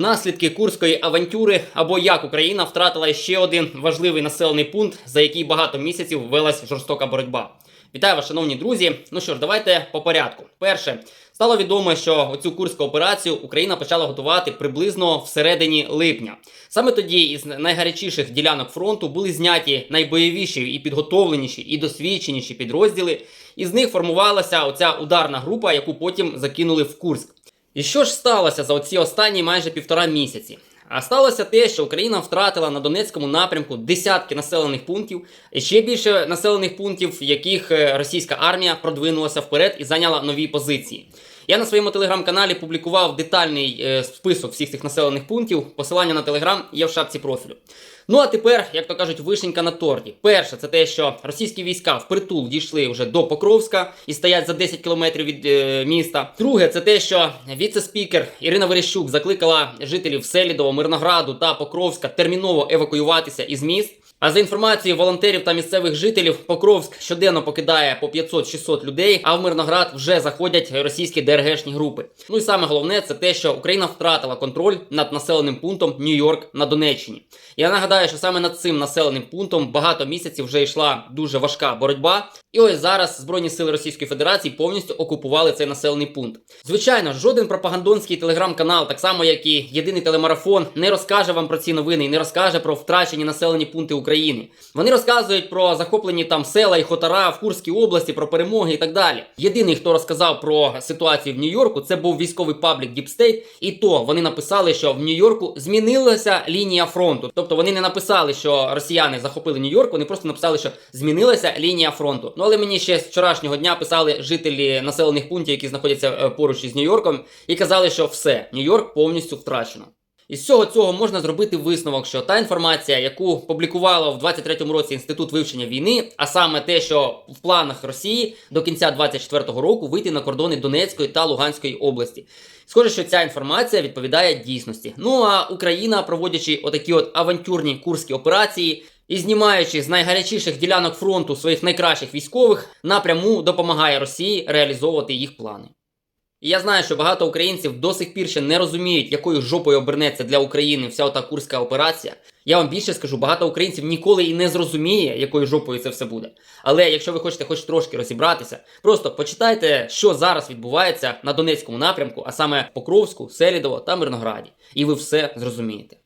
Наслідки курської авантюри або як Україна втратила ще один важливий населений пункт, за який багато місяців велась жорстока боротьба. Вітаю вас, шановні друзі. Ну що ж, давайте по порядку. Перше, стало відомо, що оцю курську операцію Україна почала готувати приблизно всередині липня. Саме тоді із найгарячіших ділянок фронту були зняті найбойовіші і підготовленіші, і досвідченіші підрозділи. Із них формувалася оця ударна група, яку потім закинули в Курськ. І що ж сталося за оці останні майже півтора місяці? А сталося те, що Україна втратила на Донецькому напрямку десятки населених пунктів, і ще більше населених пунктів, в яких е, російська армія продвинулася вперед і зайняла нові позиції. Я на своєму телеграм-каналі публікував детальний е, список всіх цих населених пунктів. Посилання на телеграм є в шапці профілю. Ну а тепер, як то кажуть, вишенька на торті. Перше, це те, що російські війська впритул дійшли вже до Покровська і стоять за 10 кілометрів від е, міста. Друге, це те, що віце-спікер Ірина Верещук закликала жителів Селідова, Мирнограду та Покровська терміново евакуюватися із міст. А за інформацією волонтерів та місцевих жителів, Покровськ щоденно покидає по 500-600 людей, а в Мирноград вже заходять російські ДРГшні групи. Ну і саме головне це те, що Україна втратила контроль над населеним пунктом Нью-Йорк на Донеччині. Я нагадаю, що саме над цим населеним пунктом багато місяців вже йшла дуже важка боротьба. І ось зараз Збройні сили Російської Федерації повністю окупували цей населений пункт. Звичайно, жоден пропагандонський телеграм-канал, так само як і єдиний телемарафон, не розкаже вам про ці новини і не розкаже про втрачені населені пункти України. Вони розказують про захоплені там села і хотара в Курській області, про перемоги і так далі. Єдиний, хто розказав про ситуацію в Нью-Йорку, це був військовий паблік Deep State, і то вони написали, що в Нью-Йорку змінилася лінія фронту. Тобто вони не написали, що росіяни захопили Нью-Йорк, вони просто написали, що змінилася лінія фронту. Ну але мені ще з вчорашнього дня писали жителі населених пунктів, які знаходяться е, поруч із Нью-Йорком, і казали, що все, Нью-Йорк повністю втрачено. Із всього цього можна зробити висновок, що та інформація, яку публікувала в 23-му році інститут вивчення війни, а саме те, що в планах Росії до кінця 24-го року вийти на кордони Донецької та Луганської області. Схоже, що ця інформація відповідає дійсності. Ну а Україна, проводячи отакі от авантюрні курські операції. І знімаючи з найгарячіших ділянок фронту своїх найкращих військових, напряму допомагає Росії реалізовувати їх плани. І я знаю, що багато українців до сих пір ще не розуміють, якою жопою обернеться для України вся ота курська операція. Я вам більше скажу, багато українців ніколи і не зрозуміє, якою жопою це все буде. Але якщо ви хочете хоч трошки розібратися, просто почитайте, що зараз відбувається на Донецькому напрямку, а саме Покровську, Селідово та Мирнограді, і ви все зрозумієте.